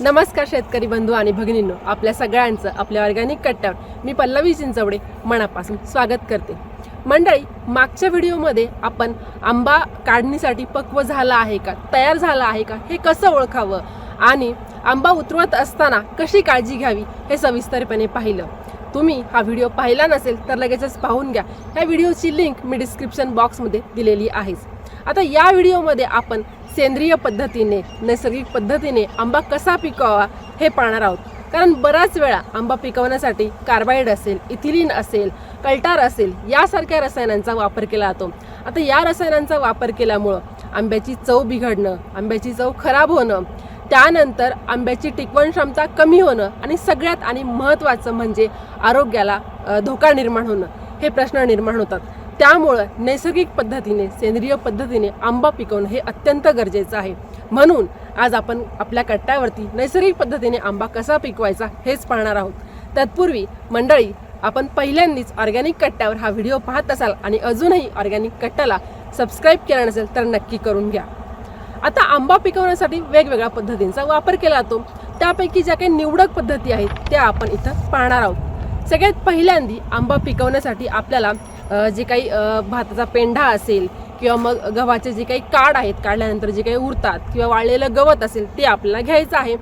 नमस्कार शेतकरी बंधू आणि भगिनींनो आपल्या सगळ्यांचं आपल्या ऑर्गॅनिक कट्ट्यावर. मी पल्लवी चिंचवडे मनापासून स्वागत करते. मंडळी मागच्या व्हिडिओमध्ये आपण आंबा काढणीसाठी पक्व झाला आहे का तयार झाला आहे का हे कसं ओळखावं आणि आंबा उतरवत असताना कशी काळजी घ्यावी हे सविस्तरपणे पाहिलं. तुम्ही हा व्हिडिओ पाहिला नसेल तर लगेचच पाहून घ्या. ह्या व्हिडिओची लिंक मी डिस्क्रिप्शन बॉक्समध्ये दिलेली आहेच आता या व्हिडिओमध्ये आपण सेंद्रिय पद्धतीने नैसर्गिक पद्धतीने आंबा कसा पिकवावा हे पाहणार आहोत. कारण बराच वेळा आंबा पिकवण्यासाठी कार्बाईड असेल इथिलीन असेल कल्टार असेल यासारख्या रसायनांचा वापर केला जातो. आता या रसायनांचा वापर केल्यामुळं आंब्याची चव बिघडणं आंब्याची चव खराब होणं त्यानंतर आंब्याची टिकवण क्षमता कमी होणं आणि सगळ्यात आणि महत्त्वाचं म्हणजे आरोग्याला धोका निर्माण होणं हे प्रश्न निर्माण होतात. त्यामुळं नैसर्गिक पद्धतीने सेंद्रिय पद्धतीने आंबा पिकवणं हे अत्यंत गरजेचं आहे. म्हणून आज आपण आपल्या कट्ट्यावरती नैसर्गिक पद्धतीने आंबा कसा पिकवायचा हेच पाहणार आहोत. तत्पूर्वी मंडळी आपण पहिल्यांदाच ऑर्गॅनिक कट्ट्यावर हा व्हिडिओ पाहत असाल आणि अजूनही ऑर्गॅनिक कट्ट्याला सबस्क्राईब केला नसेल तर नक्की करून घ्या. आता आंबा पिकवण्यासाठी वेगवेगळ्या पद्धतींचा वापर केला जातो. त्यापैकी ज्या काही निवडक पद्धती आहेत त्या आपण इथं पाहणार आहोत. सगळ्यात पहिल्यांदी आंबा पिकवण्यासाठी आपल्याला जे काही भाताचा पेंढा असेल किंवा मग गव्हाचे जे काही काड आहेत काढल्यानंतर जे काही उरतात किंवा वाळलेलं गवत असेल ते आपल्याला घ्यायचं आहे.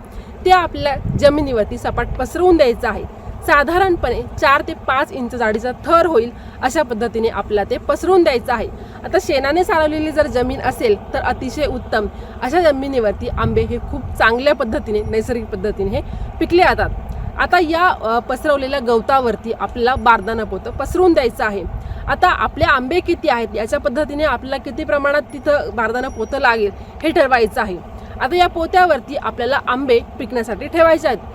ते आपल्या जमिनीवरती सपाट पसरवून द्यायचं आहे. साधारणपणे चार ते पाच इंच जाडीचा थर होईल अशा पद्धतीने आपल्याला ते पसरून द्यायचं आहे. आता शेणाने सारवलेली जर जमीन असेल तर अतिशय उत्तम. अशा जमिनीवरती आंबे हे खूप चांगल्या पद्धतीने नैसर्गिक पद्धतीने हे पिकले जातात. आता या पसरवलेल्या गवतावरती आपल्याला बारदाना पोतं पसरून द्यायचं आहे. आता आपले आंबे किती आहेत? याच्या पद्धतीने आपल्याला किती प्रमाणात तिथं बारदाना पोतं लागेल हे ठरवायचं आहे. आता या पोत्यावरती आपल्याला आंबे पिकण्यासाठी ठेवायचे आहेत.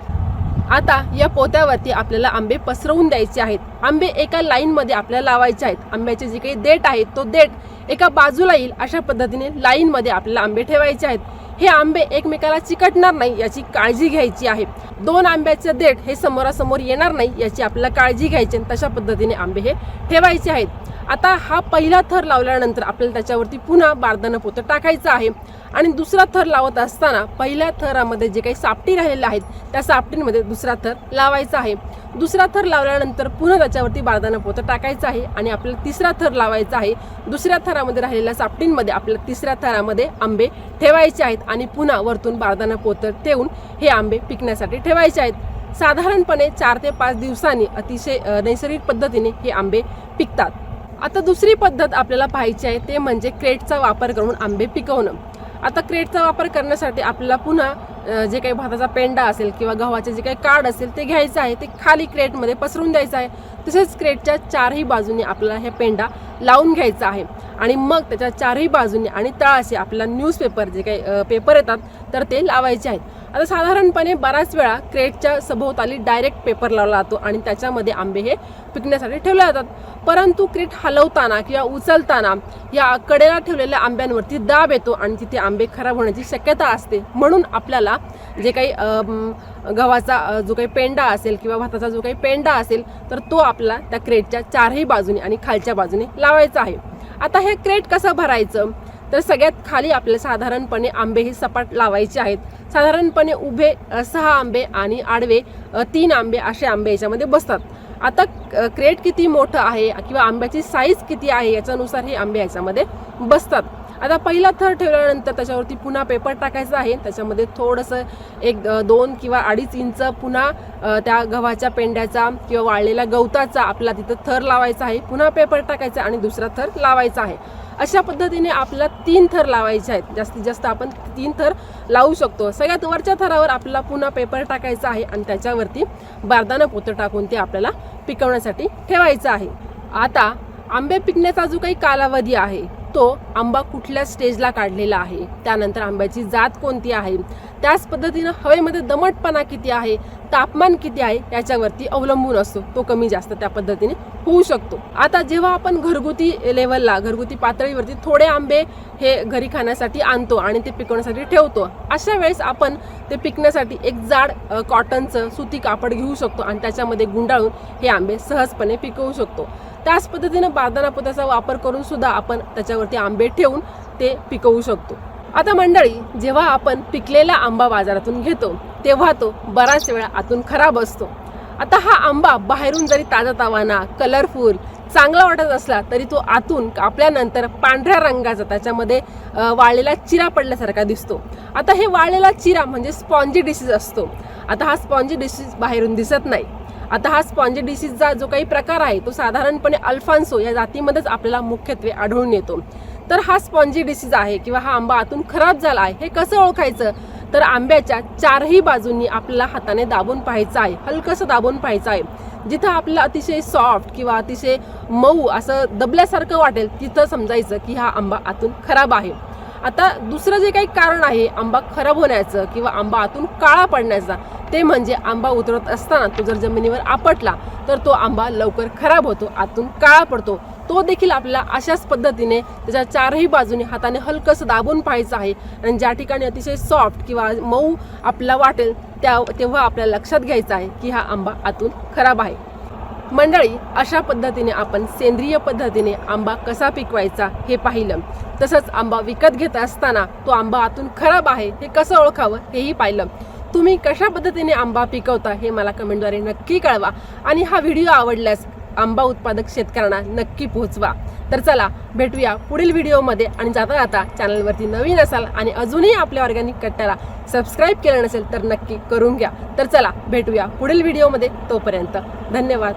आता या पोत्यावरती आपल्याला आंबे पसरवून द्यायचे आहेत. आंबे एका लाईनमध्ये आपल्याला लावायचे आहेत. आंब्याचे जे काही देठ आहेत तो देठ एका बाजूला येईल अशा पद्धतीने लाईनमध्ये आपल्याला आंबे ठेवायचे आहेत. हे आंबे एकमेकाला चिकटणार नाही याची काळजी घ्यायची आहे. दोन आंब्याचे देठ हे समोरासमोर येणार नाही याची आपल्याला काळजी घ्यायची आणि तशा पद्धतीने आंबे हे ठेवायचे आहेत. आता हा पहिला थर लावल्यानंतर आपल्याला त्याच्यावरती पुन्हा बारदानं पोतं टाकायचं आहे. आणि दुसरा थर लावत असताना पहिल्या थरामध्ये जे काही सापटी राहिलेल्या आहेत त्या सापटींमध्ये दुसरा थर लावायचा आहे. दुसरा थर लावल्यानंतर पुन्हा त्याच्यावरती बारदाना पोतं टाकायचं आहे आणि आपल्याला तिसरा थर लावायचा आहे. दुसऱ्या थरामध्ये राहिलेल्या सापटींमध्ये आपल्याला तिसऱ्या थरामध्ये आंबे ठेवायचे आहेत आणि पुन्हा वरतून बारदाना पोतं ठेवून हे आंबे पिकण्यासाठी ठेवायचे आहेत. साधारणपणे चार ते पाच दिवसांनी अतिशय नैसर्गिक पद्धतीने हे आंबे पिकतात. आता दुसरी पद्धत आपल्याला पाहायची आहे ते म्हणजे क्रेटचा वापर करून आंबे पिकवणं. आता क्रेटचा वापर करण्यासाठी आपल्याला पुन्हा जे काही भाताचा पेंडा असेल किंवा गव्हाचे जे काही काड असेल ते घ्यायचं आहे ते खाली क्रेटमध्ये पसरून द्यायचं आहे. तसेच क्रेटच्या चारही बाजूने आपल्याला हे पेंडा लावून घ्यायचा आहे. आणि मग त्याच्या चारही बाजूने आणि तळाशी आपल्याला न्यूजपेपर जे काही पेपर येतात तर ते लावायचे आहेत. आता साधारणपणे बऱ्याच वेळा क्रेटच्या सभोवताली डायरेक्ट पेपर लावला जातो आणि त्याच्यामध्ये आंबे हे पिकण्यासाठी ठेवले जातात. परंतु क्रेट हलवताना किंवा उचलताना या कडेला ठेवलेल्या आंब्यांवरती दाब येतो आणि तिथे आंबे खराब होण्याची शक्यता असते. म्हणून आपल्याला जे काही गव्हाचा जो काही पेंडा असेल किंवा भाताचा जो काही पेंडा असेल तर तो आपला त्या क्रेटच्या चारही बाजूने आणि खालच्या बाजूने लावायचा आहे. आता हे क्रेट कसं भरायचं? तर सगळ्यात खाली आपल्याला साधारणपणे आंबे हे सपाट लावायचे आहेत. साधारणपणे उभे सहा आंबे आणि आडवे तीन आंबे असे आंबे याच्यामध्ये बसतात. आता क्रेट किती मोठं आहे किंवा आंब्याची साईज किती आहे याच्यानुसार हे आंबे याच्यामध्ये बसतात. आता पहिला थर ठेवल्यानंतर त्याच्यावरती पुन्हा पेपर टाकायचा आहे. त्याच्यामध्ये थोडंसं एक दोन किंवा अडीच इंच पुन्हा त्या गव्हाच्या पेंड्याचा किंवा वाळलेल्या गवताचा आपला तिथं थर लावायचा आहे. पुन्हा पेपर टाकायचा आणि दुसरा थर लावायचा आहे. अशा पद्धतीने आपल्याला तीन थर लावायचे आहेत. जास्तीत जास्त आपण तीन थर लावू शकतो. सगळ्यात वरच्या थरावर आपला पुन्हा पेपर टाकायचा आहे आणि त्याच्यावरती बारदानं पोतं टाकून ते आपल्याला पिकवण्यासाठी ठेवायचं आहे. आता आंबे पिकण्याचा जो काही कालावधी आहे तो आंबा कुठल्या स्टेजला काढलेला आहे? त्यानंतर आंब्याची जात कोणती आहे? त्याच पद्धतीनं हवेमध्ये दमटपणा किती आहे? तापमान किती आहे? याच्यावरती अवलंबून असतो. तो कमी जास्त त्या पद्धतीने होऊ शकतो. आता जेव्हा आपण घरगुती लेवलला घरगुती पातळीवरती थोडे आंबे हे घरी खाण्यासाठी आणतो आणि ते पिकवण्यासाठी ठेवतो अशा वेळेस आपण ते पिकण्यासाठी एक जाड कॉटनचं सुती कापड घेऊ शकतो आणि त्याच्यामध्ये गुंडाळून हे आंबे सहजपणे पिकवू शकतो. त्याच पद्धतीनं बारदाना पोत्याचा वापर करून सुद्धा आपण त्याच्यावरती आंबे ठेवून ते पिकवू शकतो. आता मंडळी जेव्हा आपण पिकलेला आंबा बाजारातून घेतो तेव्हा तो बराच वेळा आतून खराब असतो. आता हा आंबा बाहेरून जरी ताजा तावाना कलरफुल चांगला वाटत असला तरी तो आतून कापल्यानंतर पांढऱ्या रंगाचा त्याच्यामध्ये वाळलेला चिरा पडल्यासारखा दिसतो. आता हे वाळलेला चिरा म्हणजे स्पॉन्जी डिसीज असतो. आता हा स्पॉन्जी डिसीज बाहेरून दिसत नाही. आता हा स्पॉन्जी डिसीजचा जो काही प्रकार आहे तो साधारणपणे अल्फान्सो या जातीमध्येच आपल्याला मुख्यत्वे आढळून येतो. तर हा स्पॉन्जी डिसीज आहे किंवा हा आंबा आतून खराब झाला आहे हे कसं ओळखायचं? तर आंब्याच्या चारही बाजूंनी आपल्याला हाताने दाबून पाहायचं आहे हलकंसं दाबून पाहायचं आहे. जिथं आपल्याला अतिशय सॉफ्ट किंवा अतिशय मऊ असं दबल्यासारखं वाटेल तिथं समजायचं की हा आंबा आतून खराब आहे. आता दुसरं जे काही कारण आहे आंबा खराब होण्याचं किंवा आंबा आतून काळा पडण्याचा ते म्हणजे आंबा उतरत असताना तो जर जमिनीवर आपटला तर तो आंबा लवकर खराब होतो आतून काळा पडतो. तो देखील आपल्याला अशाच पद्धतीने त्याच्या चारही बाजूने हाताने हलकंसं दाबून पाहायचं आहे आणि ज्या ठिकाणी अतिशय सॉफ्ट किंवा मऊ आपल्याला वाटेल त्या तेव्हा आपल्याला लक्षात घ्यायचं आहे की हा आंबा आतून खराब आहे. मंडळी अशा पद्धतीने आपण सेंद्रिय पद्धतीने आंबा कसा पिकवायचा हे पाहिलं. तसंच आंबा विकत घेत असताना तो आंबा आतून खराब आहे हे कसं ओळखावं हेही पाहिलं. तुम्ही कशा पद्धतीने आंबा पिकवता हे मला कमेंटद्वारे नक्की कळवा आणि हा व्हिडिओ आवडल्यास आंबा उत्पादक शेतकऱ्यांना नक्की पोहोचवा. तर चला भेटूया पुढील व्हिडिओमध्ये आणि जाता जाता चॅनलवरती नवीन असाल आणि अजूनही आपल्या ऑर्गॅनिक कट्ट्याला सबस्क्राईब केलं नसेल तर नक्की करून घ्या. तर चला भेटूया पुढील व्हिडिओमध्ये तोपर्यंत. धन्यवाद.